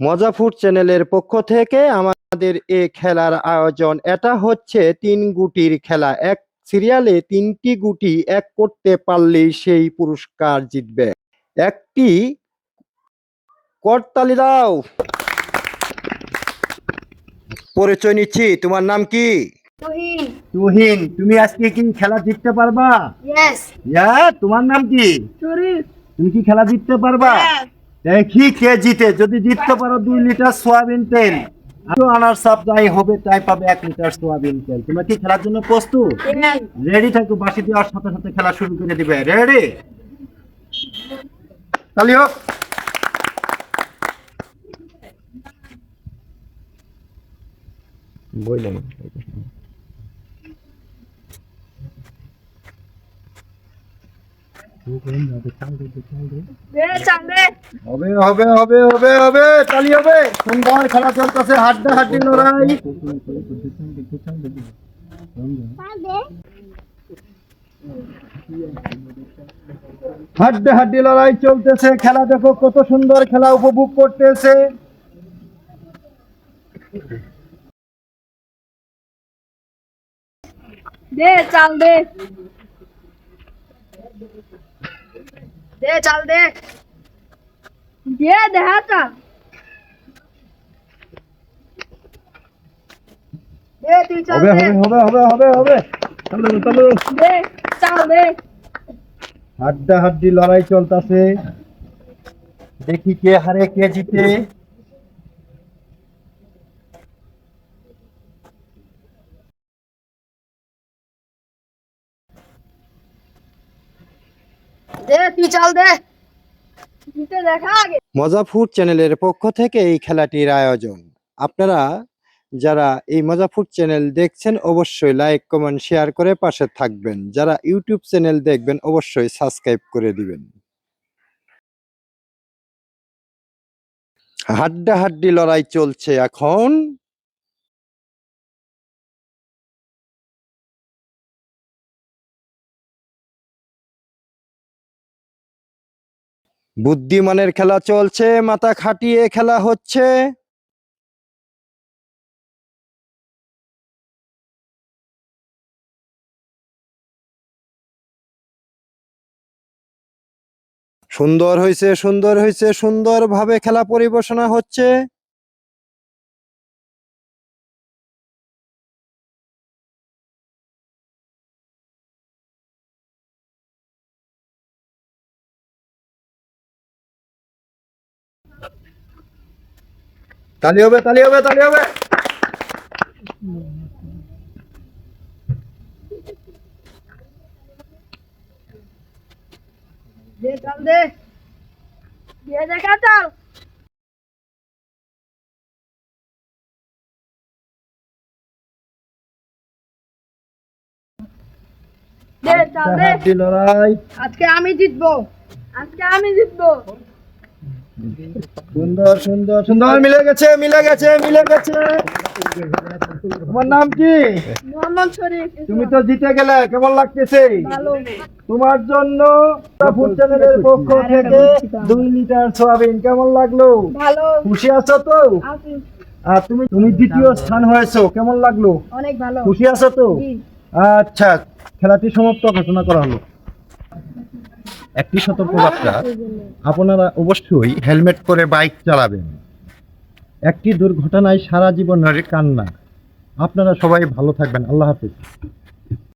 মজাফুড চ্যানেলের পক্ষ থেকে আমাদের এ খেলার আয়োজন। এটা হচ্ছে তিন গুটির খেলা। এক সিরিয়ালে তিনটি গুটি এক করতে পারলেই সেই পুরস্কার জিতবে। একটি করতালি দাও। পরিচয় নিচ্ছি। তোমার নাম কি? তুহিন। তুহিন তুমি আজকে কি খেলা জিততে পারবা? তোমার নাম কি? তুমি কি খেলা জিততে পারবা? দেখি কে জিতে। যদি জিততে পারো দুই লিটার সোয়াবিন তেল। আরও আনার সাপ যাই হবে তাই পাবে এক লিটার সোয়াবিন তেল। তোমরা কি খেলার জন্য প্রস্তুত? রেডি থাকো বাসি দেওয়ার সাথে সাথে খেলা শুরু করে দিবে। রেডি তালি হোক। বললেন দে চান্দে হাড্ডা হাড্ডা হাড্ডি লড়াই চলতেছে, খেলা দেখো কত সুন্দর খেলা উপভোগ করতেছে। দে, চাল দে। দে চাল দে। দে দেখা চাল। দে তুই চাল হবে দে। হবে হবে হবে হবে হবে। চলো চলো দে। চাল দে। হাড্ডা হাড্ডি লড়াই চলতেছে। দেখি কে হারে কে জিতে। দে, তুই চাল দে। দেখা আগে। মজা ফুড চ্যানেলের পক্ষ থেকে এই খেলাটির আয়োজন। আপনারা যারা এই মজা ফুড চ্যানেল দেখছেন, অবশ্যই লাইক, কমেন্ট, শেয়ার করে পাশে থাকবেন। যারা ইউটিউব চ্যানেল দেখবেন, অবশ্যই সাবস্ক্রাইব করে দিবেন। হাড্ডা হাড্ডি লড়াই চলছে এখন। বুদ্ধিমানের খেলা চলছে, মাথা খাটিয়ে খেলা হচ্ছে। সুন্দর হয়েছে সুন্দর হয়েছে সুন্দরভাবে খেলা পরিবেশনা হচ্ছে। তালি হবে তালি হবে তালি হবে দে চাল দে দে দেখা চাল দে চাল দে হাড্ডি লড়াই আজকে আমি জিতবো আজকে আমি জিতবো সুন্দর সুন্দর সুন্দর মিলে গেছে মিলে গেছে মিলে গেছে। তোমার নাম কি? তুমি তো জিতে গেলে কেমন লাগতেছে? তোমার জন্য ফুড চ্যানেলের পক্ষ থেকে দুই লিটার সোয়াবিন কেমন লাগল? খুশি আছো তো? আর তুমি তুমি দ্বিতীয় স্থান হয়েছো কেমন লাগল? অনেক ভালো। খুশি আছো তো? আচ্ছা খেলাটি সমাপ্ত ঘোষণা করা হলো। একটি সতর্কবার্তা আপনারা অবশ্যই হেলমেট পরে বাইক চালাবেন। একটি দুর্ঘটনায় সারা জীবনের কান্না। আপনারা সবাই ভালো থাকবেন। আল্লাহ হাফিজ।